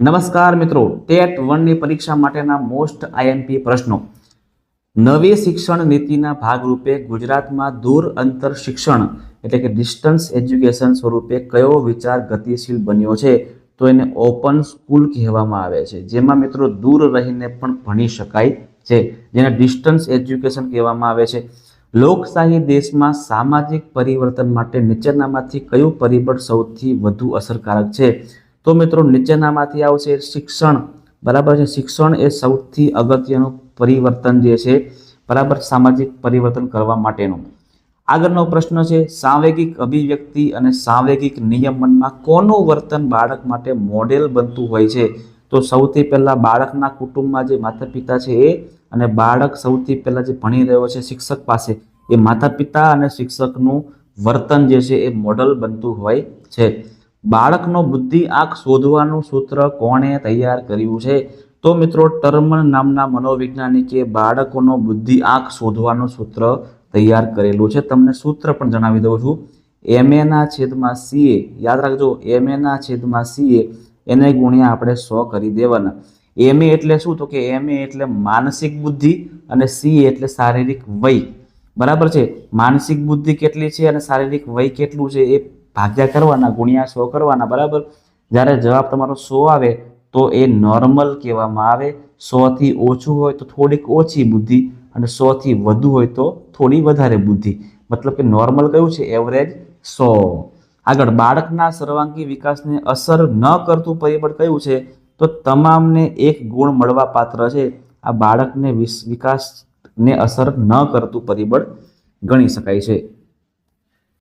નમસ્કાર મિત્રો, ટેટ વનની પરીક્ષા માટેના મોસ્ટ આઈએમપી પ્રશ્નો. નવી શિક્ષણ નીતિના ભાગરૂપે ગુજરાતમાં દૂર અંતર શિક્ષણ એટલે કે ડિસ્ટન્સ એજ્યુકેશન સ્વરૂપે કયો વિચાર ગતિશીલ બન્યો છે, તો એને ઓપન સ્કૂલ કહેવામાં આવે છે. જેમાં મિત્રો દૂર રહીને પણ ભણી શકાય છે. જેને ડિસ્ટન્સ એજ્યુકેશન કહેવામાં આવે છે. લોકશાહી દેશમાં સામાજિક પરિવર્તન માટે નીચેનામાંથી કયું પરિબળ સૌથી વધુ અસરકારક છે? તો મિત્રો નીચેનામાંથી આવશે શિક્ષણ. બરાબર છે? શિક્ષણ એ સૌથી અગત્યનું પરિવર્તન જે છે, બરાબર સામાજિક પરિવર્તન કરવા માટેનું. આગળનો પ્રશ્ન છે, સાંવેગિક અભિવ્યક્તિ અને સાંવેગિક નિયમનમાં કોનું વર્તન બાળક માટે મોડેલ બનતું હોય છે? તો સૌથી પહેલાં બાળકના કુટુંબમાં જે માતા પિતા છે એ અને બાળક સૌથી પહેલાં જે ભણી રહ્યો છે શિક્ષક પાસે, એ માતા પિતા અને શિક્ષકનું વર્તન જે છે એ મોડલ બનતું હોય છે. બાળકનો બુદ્ધિ આંક શોધવાનું સૂત્ર કોણે તૈયાર કર્યું છે? તો મિત્રો, ટર્મન નામના મનોવૈજ્ઞાનિકે બાળકોનો બુદ્ધિ આંક શોધવાનું સૂત્ર તૈયાર કરેલું છે. તમને સૂત્ર પણ જણાવી દઉં છું. એમ એના છેદમાં સીએ યાદ રાખજો એમ એના છેદમાં સીએ એને ગુણ્યા આપણે સો કરી દેવાના. એમ એટલે શું? તો કે એમ એટલે માનસિક બુદ્ધિ અને સી એટલે શારીરિક વય. બરાબર છે? માનસિક બુદ્ધિ કેટલી છે અને શારીરિક વય કેટલું છે એ ભાગ્યા કરવાના, ગુણ્યા સો કરવાના, બરાબર? જ્યારે જવાબ તમારો સો આવે, તો એ નોર્મલ કહેવામાં આવે. સોથી ઓછું હોય તો થોડીક ઓછી બુદ્ધિ અને સોથી વધુ હોય તો થોડી વધારે બુદ્ધિ. મતલબ કે નોર્મલ કયું છે? એવરેજ સો. આગળ, બાળકના સર્વાંગી વિકાસને અસર ન કરતું પરિબળ કયું છે? તો તમામને એક ગુણ મળવા પાત્ર છે. આ બાળકને વિકાસને અસર ન કરતું પરિબળ ગણી શકાય છે.